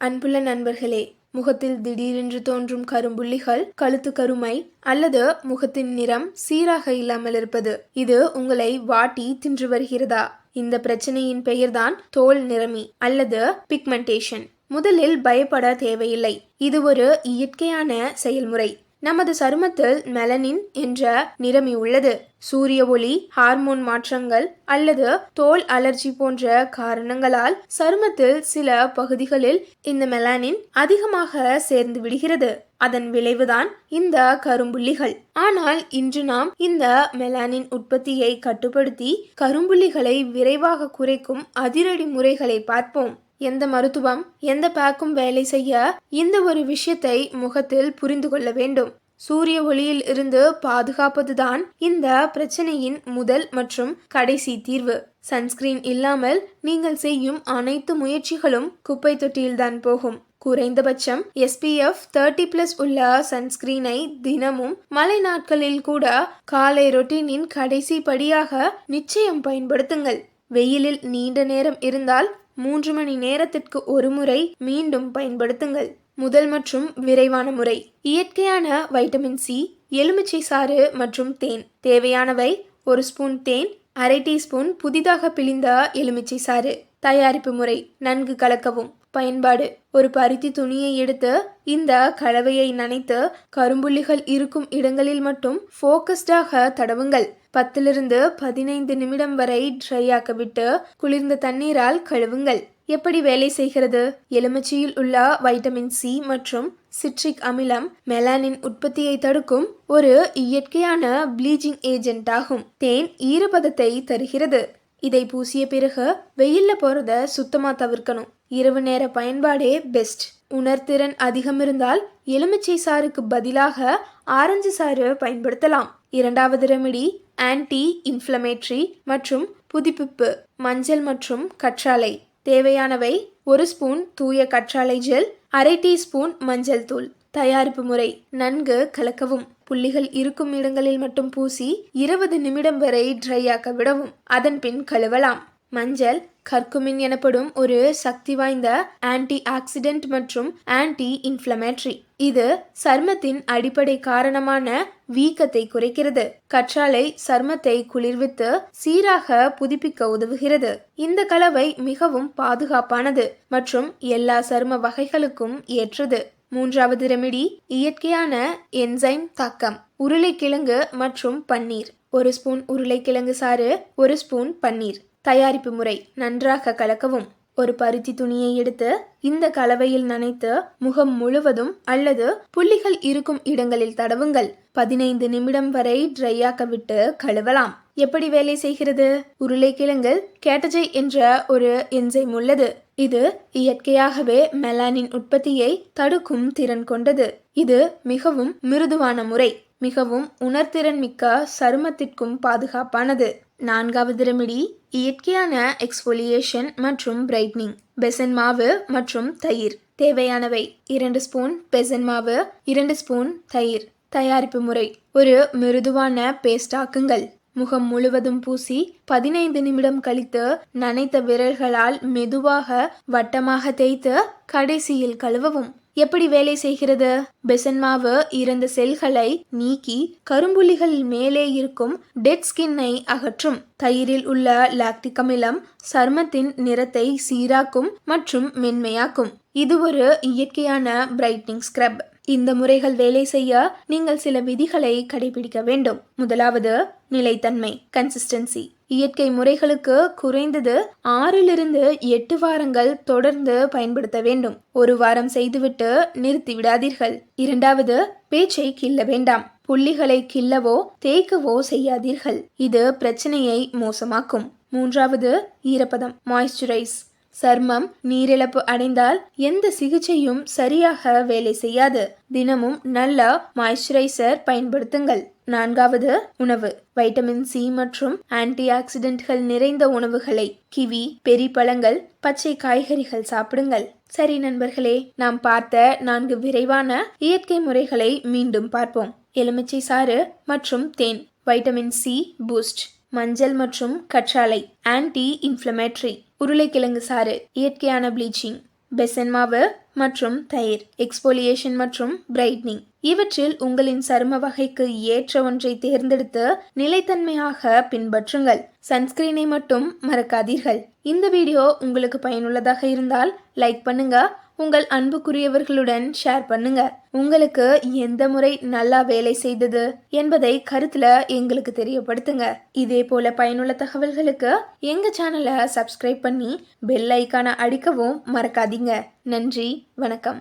அன்புள்ள நண்பர்களே முகத்தில் திடீரென்று தோன்றும் கரும்புள்ளிகள் கழுத்து கருமை அல்லது முகத்தின் நிறம் சீராக இல்லாமல் இருப்பது. இது உங்களை வாட்டி தின்று வருகிறதா? இந்த பிரச்சனையின் பெயர்தான் தோல் நிறமி அல்லது பிக்மெண்டேஷன் முதலில் பயப்பட தேவையில்லை. இது ஒரு இயற்கையான செயல்முறை. நமது சருமத்தில் மெலனின் என்ற நிறமி உள்ளது. சூரிய ஒளி ஹார்மோன் மாற்றங்கள் அல்லது தோல் அலர்ஜி போன்ற காரணங்களால் சருமத்தில் சில பகுதிகளில் இந்த மெலானின் அதிகமாக சேர்ந்து விடுகிறது. அதன் விளைவுதான் இந்த கரும்புள்ளிகள். ஆனால் இன்று நாம் இந்த மெலானின் உற்பத்தியை கட்டுப்படுத்தி கரும்புள்ளிகளை விரைவாக குறைக்கும் அதிரடி முறைகளை பார்ப்போம். எந்த மருத்துவம் எந்த பேக்கும் வேலை செய்ய இந்த ஒரு விஷயத்தை முகத்தில் புரிந்து கொள்ள வேண்டும். சூரிய ஒளியில் இருந்து பாதுகாப்பதுதான் இந்த பிரச்சனையின் முதல் மற்றும் கடைசி தீர்வு. சன்ஸ்கிரீன் இல்லாமல் நீங்கள் செய்யும் அனைத்து முயற்சிகளும் குப்பை தொட்டியில்தான் போகும். குறைந்தபட்சம் எஸ்பிஎஃப் தேர்ட்டி பிளஸ் உள்ள சன்ஸ்கிரீனை தினமும் மழை நாட்களில் கூட காலை ரொட்டீனின் கடைசி படியாக நிச்சயம் பயன்படுத்துங்கள். வெயிலில் நீண்ட நேரம் இருந்தால் மூன்று மணி நேரத்திற்கு ஒரு முறை மீண்டும் பயன்படுத்துங்கள். முதல் மற்றும் விரைவான முறை. இயற்கையான வைட்டமின் சி எலுமிச்சை சாறு மற்றும் தேன். தேவையானவை ஒரு ஸ்பூன் தேன் அரை டீஸ்பூன் புதிதாக பிழிந்த எலுமிச்சை சாறு. தயாரிப்பு முறை. நன்கு கலக்கவும். பயன்பாடு. ஒரு பருத்தி துணியை எடுத்து இந்த கலவையை நனைத்து கரும்புள்ளிகள் இருக்கும் இடங்களில் மட்டும் ஃபோக்கஸ்டாக தடவுங்கள். பத்திலிருந்து பதினைந்து நிமிடம் வரை ட்ரை ஆக்கவிட்டு குளிர்ந்த தண்ணீரால் கழுவுங்கள். எப்படி வேலை செய்கிறது? எலுமிச்சையில் உள்ள வைட்டமின் சி மற்றும் சிட்ரிக் அமிலம் மெலானின் உற்பத்தியை தடுக்கும் ஒரு இயற்கையான ப்ளீச்சிங் ஏஜென்ட் ஆகும். தேன் ஈரப்பதத்தை தருகிறது. இதை பூசிய பிறகு வெயில்ல போகிறத சுத்தமாக தவிர்க்கணும். இரவு நேர பயன்பாடே பெஸ்ட் உணர்திறன் அதிகம் இருந்தால் எலுமிச்சை சாறுக்கு பதிலாக ஆரஞ்சு சாறு பயன்படுத்தலாம். இரண்டாவது ரெமிடி ஆன்டி இன்ஃப்ளமேட்ரி மற்றும் புதுப்பிப்பு மஞ்சள் மற்றும் கற்றாழை. தேவையானவை ஒரு ஸ்பூன் தூய கற்றாழை ஜெல் அரை டீஸ்பூன் மஞ்சள் தூள். தயாரிப்பு முறை. நன்கு கலக்கவும். புள்ளிகள் இருக்கும் இடங்களில் மட்டும் பூசி இருபது நிமிடம் வரை ட்ரை ஆக்க விடவும். அதன் பின் கழுவலாம். மஞ்சள் கர்க்குமின் எனப்படும் ஒரு சக்தி வாய்ந்த ஆன்டி ஆக்சிடென்ட் மற்றும் ஆன்டி இன்ஃப்ளமேட்ரி இது சர்மத்தின் அடிப்படை காரணமான வீக்கத்தை குறைக்கிறது. கற்றாழை சர்மத்தை குளிர்வித்து சீராக புதுப்பிக்க உதவுகிறது. இந்த கலவை மிகவும் பாதுகாப்பானது மற்றும் எல்லா சரும வகைகளுக்கும் ஏற்றது. மூன்றாவது ரெமிடி இயற்கையான என்சைம் தாக்கம் உருளைக்கிழங்கு மற்றும் பன்னீர். ஒரு ஸ்பூன் உருளைக்கிழங்கு சாறு ஒரு ஸ்பூன் பன்னீர். தயாரிப்பு முறை நன்றாக கலக்கவும். ஒரு பருத்தி துணியை எடுத்து இந்த கலவையில் நனைத்து முகம் முழுவதும் அல்லது புள்ளிகள் இருக்கும் இடங்களில் தடவுங்கள். பதினைந்து நிமிடம் வரை ட்ரையாக்க விட்டு கழுவலாம். எப்படி வேலை செய்கிறது? உருளைக்கிழங்கு கேட்டஜை என்ற ஒரு என்சைம் உள்ளது. இது இயற்கையாகவே மெலானின் உற்பத்தியை தடுக்கும் திறன் கொண்டது. இது மிகவும் மிருதுவான முறை மிகவும் உணர்திறன் மிக்க சருமத்திற்கும் பாதுகாப்பானது. நான்காவது ரெமிடி இயற்கையான எக்ஸ்போலியேஷன் மற்றும் பிரைட்னிங் பெசன் மாவு மற்றும் தயிர். தேவையானவை இரண்டு ஸ்பூன் பெசன் மாவு இரண்டு ஸ்பூன் தயிர். தயாரிப்பு முறை ஒரு மிருதுவான பேஸ்ட் ஆக்குங்கள். முகம் முழுவதும் பூசி பதினைந்து நிமிடம் கழித்து நனைத்த விரல்களால் மெதுவாக வட்டமாக தேய்த்து கடைசியில் கழுவவும். எப்படி வேலை செய்கிறது? பெசன் மாவு இறந்த செல்களை நீக்கி கரும்புள்ளிகள் மேலே இருக்கும் டெட் ஸ்கின்னை அகற்றும். தயிரில் உள்ள லாக்டிக் அமிலம் சருமத்தின் நிறத்தை சீராக்கும் மற்றும் மென்மையாக்கும். இது ஒரு இயற்கையான பிரைட்னிங் ஸ்க்ரப் இந்த முறைகள் வேலை செய்ய நீங்கள் சில விதிகளை கடைபிடிக்க வேண்டும். முதலாவது நிலைத்தன்மை கன்சிஸ்டன்சி இயற்கை முறைகளுக்கு குறைந்தது ஆறிலிருந்து எட்டு வாரங்கள் தொடர்ந்து பயன்படுத்த வேண்டும். ஒரு வாரம் செய்துவிட்டு நிறுத்தி விடாதீர்கள். இரண்டாவது பேச்சை கிள்ள வேண்டாம். புள்ளிகளை கிள்ளவோ தேய்க்கவோ செய்யாதீர்கள். இது பிரச்சனையை மோசமாக்கும். மூன்றாவது ஈரப்பதம் மாய்ஸ்சரைஸ் சர்மம் நீரிழப்பு அடைந்தால் எந்த சிகிச்சையும் சரியாக வேலை செய்யாது. தினமும் நல்ல மாய்ஸ்சரைசர் பயன்படுத்துங்கள். நான்காவது உணவு. வைட்டமின் சி மற்றும் ஆன்டி ஆக்சிடென்ட்கள் நிறைந்த உணவுகளை கிவி பெரி பழங்கள் பச்சை காய்கறிகள் சாப்பிடுங்கள். சரி நண்பர்களே நாம் பார்த்த நான்கு விரைவான இயற்கை முறைகளை மீண்டும் பார்ப்போம். எலுமிச்சை சாறு மற்றும் தேன். வைட்டமின் சி பூஸ்ட் மஞ்சள் மற்றும் கற்றாழை. ஆன்டி இன்ஃப்ளமேட்ரி உருளைக்கிழங்கு சாறு இயற்கையான ப்ளீச்சிங் பெசன் மாவு மற்றும் தயிர் எக்ஸ்போலியேஷன் மற்றும் பிரைட்னிங் இவற்றில் உங்களின் சரும வகைக்கு ஏற்ற ஒன்றை தேர்ந்தெடுத்து நிலைத்தன்மையாக பின்பற்றுங்கள். சன்ஸ்கிரீனை மட்டும் மறக்காதீர்கள். இந்த வீடியோ உங்களுக்கு பயனுள்ளதாக இருந்தால் லைக் பண்ணுங்க உங்கள் அன்புக்குரியவர்களுடன் ஷேர் பண்ணுங்க. உங்களுக்கு எந்த முறை நல்லா வேலை செய்தது என்பதை கருத்துல எங்களுக்கு தெரியப்படுத்துங்க. இதே போல பயனுள்ள தகவல்களுக்கு எங்க சேனலை சப்ஸ்கிரைப் பண்ணி பெல் ஐக்கான அடிக்கவும் மறக்காதீங்க. நன்றி வணக்கம்.